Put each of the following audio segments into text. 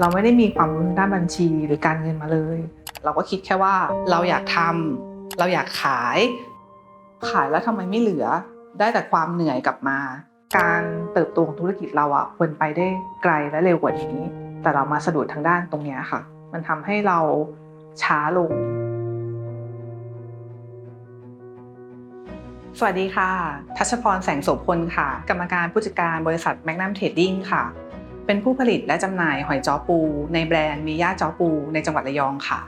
เราไม่ได้มีความรู้ด้านบัญชีหรือการเงินมาเลย เราก็คิดแค่ว่าเราอยากทำเราอยากขาย ขายแล้วทำไมไม่เหลือ ได้แต่ความเหนื่อยกลับมา การเติบโตของธุรกิจเราอะควรไปได้ไกลและเร็วกว่านี้ แต่เรามาสะดุดทางด้านตรงนี้ค่ะ มันทำให้เราช้าลง สวัสดีค่ะ ทัชพรแสงโสพลค่ะ กรรมการผู้จัดการบริษัทแมกนัมเทรดดิ้งค่ะ เป็นผู้ผลิตและจำหน่ายหอยจ้อปู ในแบรนด์มีย่าจ้อปู ในจังหวัดระยองค่ะ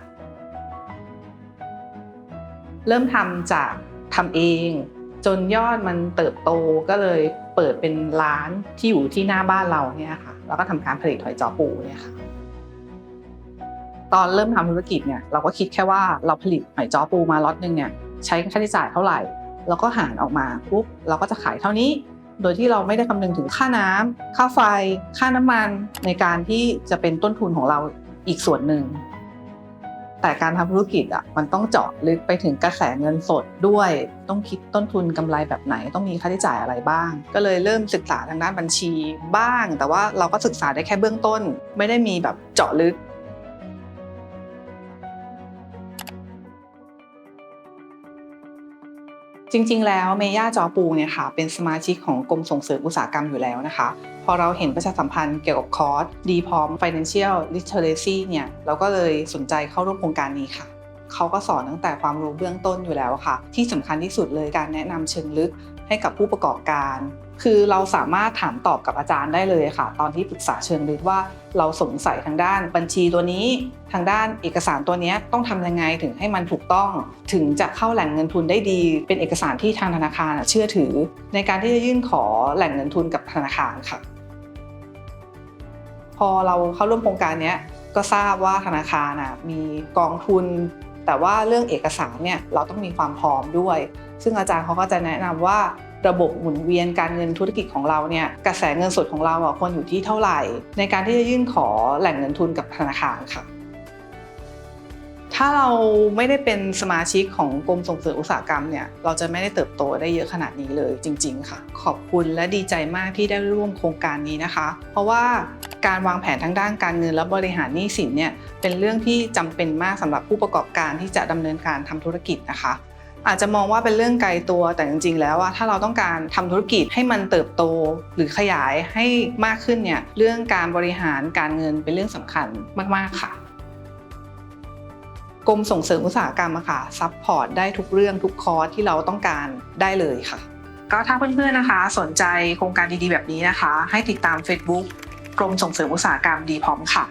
เริ่มทำจากทำเอง จนยอดมันเติบโตก็เลยเปิดเป็นร้านที่อยู่ที่หน้าบ้านเราเนี่ยค่ะ แล้วก็ทำการผลิตหอยจ้อปูเนี่ยค่ะ ตอนเริ่มทำธุรกิจเนี่ยเราก็คิดแค่ว่าเราผลิตหอยจ้อปูมาล็อตหนึ่งเนี่ยใช้ค่าใช้จ่ายเท่าไหร่ แล้วก็หารออกมาปุ๊บเราก็จะขายเท่านี้ โดยที่เราไม่ได้คำนึงถึงค่าน้ำค่าไฟ ค่าน้ำมันในการที่จะเป็นต้นทุนของเราอีกส่วนหนึ่ง แต่การทำธุรกิจอะมันต้องเจาะลึกไปถึงกระแสเงินสดด้วย ต้องคิดต้นทุนกำไรแบบไหน ต้องมีค่าใช้จ่ายอะไรบ้าง ก็เลยเริ่มศึกษาทางด้านบัญชีบ้าง แต่ว่าเราก็ศึกษาได้แค่เบื้องต้น ไม่ได้มีแบบเจาะลึก จริง ๆ แล้วเมย่าจอปูเนี่ยค่ะเป็นสมาชิกของกรมส่งเสริมอุตสาหกรรมอยู่แล้วนะคะ พอเราเห็นประชาสัมพันธ์เกี่ยวกับคอร์สดีพร้อม Financial Literacy เนี่ยเราก็เลยสนใจเข้าร่วมโครงการนี้ค่ะ เขาก็สอนตั้งแต่ความรู้เบื้องต้นอยู่แล้วค่ะ ที่สำคัญที่สุดเลยการแนะนำเชิงลึกให้กับผู้ประกอบการ คือเราสามารถถามตอบกับอาจารย์ได้เลยค่ะ ตอนที่ปรึกษาเชิงลึกว่าเราสงสัยทางด้านบัญชีตัวนี้ ทางด้านเอกสารตัวนี้ต้องทำยังไงถึงให้มันถูกต้อง ถึงจะเข้าแหล่งเงินทุนได้ดี เป็นเอกสารที่ทางธนาคารเชื่อถือ ในการที่จะยื่นขอแหล่งเงินทุนกับธนาคารค่ะ พอเราเข้าร่วมโครงการนี้ก็ทราบว่าธนาคารมีกองทุน แต่ว่าเรื่องเอกสารเนี่ยเราต้องมีความพร้อมด้วย ซึ่งอาจารย์เขาก็จะแนะนำว่าระบบหมุนเวียนการเงินธุรกิจของเราเนี่ยกระแสเงินสดของเราอะควรอยู่ที่เท่าไหร่ ในการที่จะยื่นขอแหล่งเงินทุนกับธนาคารค่ะ ถ้าเราไม่ได้เป็นสมาชิกของกรมส่งเสริมอุตสาหกรรมเนี่ยเราจะไม่ได้เติบโตได้เยอะขนาดนี้เลยจริง ๆ ค่ะ ขอบคุณและดีใจมากที่ได้ร่วมโครงการนี้นะคะ เพราะว่าการวางแผนทั้งด้านการเงินและบริหารหนี้สินเนี่ยเป็นเรื่องที่จำเป็นมากสำหรับผู้ประกอบการที่จะดำเนินการทำธุรกิจนะคะ อาจจะมองว่าเป็นเรื่องไกลตัวแต่จริง ๆ แล้วว่าถ้าเราต้องการทำธุรกิจให้มันเติบโตหรือขยายให้มากขึ้นเนี่ยเรื่องการบริหารการเงินเป็นเรื่องสำคัญมากๆค่ะ กรมส่งเสริมอุตสาหกรรมอะค่ะซัพพอร์ตได้ทุกเรื่องทุกคอร์สที่เราต้องการได้เลยค่ะ ก็ถ้าเพื่อนๆนะคะ สนใจโครงการดีๆแบบนี้นะคะ ให้ติดตาม Facebook กรมส่งเสริมอุตสาหกรรมดีพร้อมค่ะ